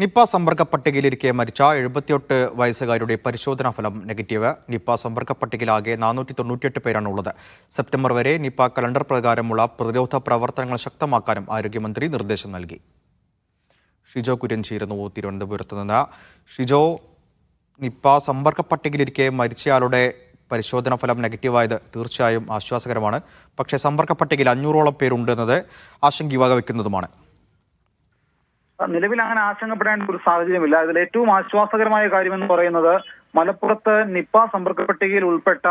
Nipah സമ്പർക്ക പട്ടികയിലിരിക്കെ മരിച്ച എഴുപത്തിയെട്ട് വയസ്സുകാരുടെ പരിശോധനാ ഫലം നെഗറ്റീവ്. നിപ്പ സമ്പർക്ക പട്ടികയിലാകെ നാനൂറ്റി തൊണ്ണൂറ്റിയെട്ട് പേരാണ് ഉള്ളത് സെപ്റ്റംബർ വരെ നിപ്പ കലണ്ടർ പ്രകാരമുള്ള പ്രതിരോധ പ്രവർത്തനങ്ങൾ ശക്തമാക്കാനും ആരോഗ്യമന്ത്രി നിർദ്ദേശം നൽകി. ഷിജോ കുര്യൻ ചേരുന്നു തിരുവനന്തപുരത്ത് നിന്ന്. ഷിജോ നിപ്പ സമ്പർക്ക പട്ടികയിലിരിക്കെ മരിച്ചയാളുടെ പരിശോധനാ ഫലം നെഗറ്റീവായത് തീർച്ചയായും ആശ്വാസകരമാണ്. പക്ഷേ സമ്പർക്ക പട്ടികയിൽ അഞ്ഞൂറോളം പേരുണ്ടെന്നത് ആശങ്ക വകവെക്കുന്നതുമാണ് നിലവിൽ അങ്ങനെ ആശങ്കപ്പെടേണ്ട ഒരു സാഹചര്യമില്ല. അതിൽ ഏറ്റവും ആശ്വാസകരമായ കാര്യം എന്ന് പറയുന്നത് മലപ്പുറത്ത് നിപ്പ സമ്പർക്ക പട്ടികയിൽ ഉൾപ്പെട്ട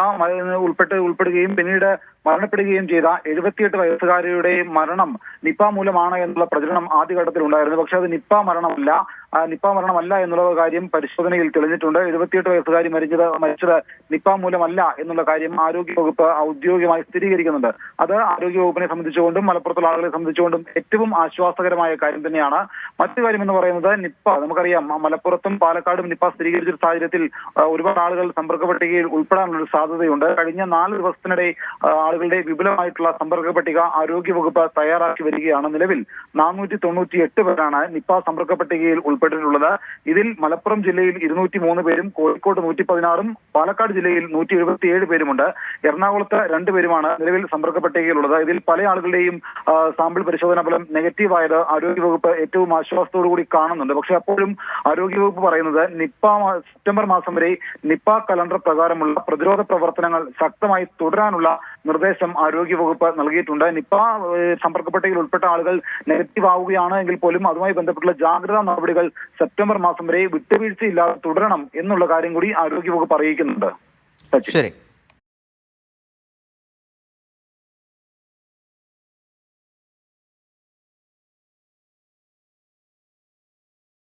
ഉൾപ്പെട്ട് ഉൾപ്പെടുകയും പിന്നീട് മരണപ്പെടുകയും ചെയ്ത എഴുപത്തിയെട്ട് വയസ്സുകാരിയുടെ മരണം നിപ്പ മൂലമാണ് എന്നുള്ള പ്രചരണം ആദ്യഘട്ടത്തിൽ ഉണ്ടായിരുന്നു. പക്ഷെ അത് നിപ്പ മരണമല്ല. നിപ്പ മരണമല്ല എന്നുള്ള കാര്യം പരിശോധനയിൽ തെളിഞ്ഞിട്ടുണ്ട്. എഴുപത്തിയെട്ട് വയസ്സുകാരി മരിച്ചത് മരിച്ചത് നിപ്പ മൂലമല്ല എന്നുള്ള കാര്യം ആരോഗ്യവകുപ്പ് ഔദ്യോഗികമായി സ്ഥിരീകരിക്കുന്നുണ്ട്. അത് ആരോഗ്യവകുപ്പിനെ സംബന്ധിച്ചുകൊണ്ടും മലപ്പുറത്തുള്ള ആളുകളെ സംബന്ധിച്ചുകൊണ്ടും ഏറ്റവും ആശ്വാസകരമായ കാര്യം തന്നെയാണ്. മറ്റു കാര്യം എന്ന് പറയുന്നത് നിപ്പ നമുക്കറിയാം മലപ്പുറത്തും പാലക്കാടും നിപ്പ സ്ഥിരീകരിച്ച സാഹചര്യത്തിൽ ഒരുപാട് ആളുകൾ സമ്പർക്ക പട്ടികയിൽ ഉൾപ്പെടാനുള്ള സാധ്യതയുണ്ട്. കഴിഞ്ഞ നാല് ദിവസത്തിനിടെ ആളുകളുടെ വിപുലമായിട്ടുള്ള സമ്പർക്ക പട്ടിക ആരോഗ്യവകുപ്പ് തയ്യാറാക്കി വരികയാണ് നിലവിൽ. നാനൂറ്റി തൊണ്ണൂറ്റി എട്ട് പേരാണ് നിപ്പ സമ്പർക്ക പട്ടികയിൽ ഉൾപ്പെട്ടിട്ടുള്ളത്. ഇതിൽ മലപ്പുറം ജില്ലയിൽ ഇരുന്നൂറ്റി മൂന്ന് പേരും കോഴിക്കോട് നൂറ്റി പതിനാറും പാലക്കാട് ജില്ലയിൽ നൂറ്റി എഴുപത്തിയേഴ് പേരുമുണ്ട്. എറണാകുളത്ത് രണ്ടുപേരുമാണ് നിലവിൽ സമ്പർക്ക പട്ടികയിലുള്ളത് ഇതിൽ പല ആളുകളുടെയും സാമ്പിൾ പരിശോധന ഫലം നെഗറ്റീവ് ആയത് ആരോഗ്യവകുപ്പ് ഏറ്റവും ആശ്വാസത്തോടു കൂടി കാണുന്നുണ്ട്. പക്ഷെ അപ്പോഴും ആരോഗ്യവകുപ്പ് പറയുന്നത് നിപ്പ സെപ്റ്റംബർ മാസം വരെ നിപ്പ കലണ്ടർ പ്രകാരമുള്ള പ്രതിരോധ പ്രവർത്തനങ്ങൾ ശക്തമായി തുടരാനുള്ള നിർദ്ദേശം ആരോഗ്യവകുപ്പ് നൽകിയിട്ടുണ്ട്. നിപ്പ സമ്പർക്കപ്പെട്ടയിൽ ഉൾപ്പെട്ട ആളുകൾ നെഗറ്റീവ് ആവുകയാണ് എങ്കിൽ പോലും അതുമായി ബന്ധപ്പെട്ടുള്ള ജാഗ്രതാ നടപടികൾ സെപ്റ്റംബർ മാസം വരെ വിട്ടുവീഴ്ചയില്ലാതെ തുടരണം എന്നുള്ള കാര്യം കൂടി ആരോഗ്യവകുപ്പ് അറിയിക്കുന്നുണ്ട്. ശരി.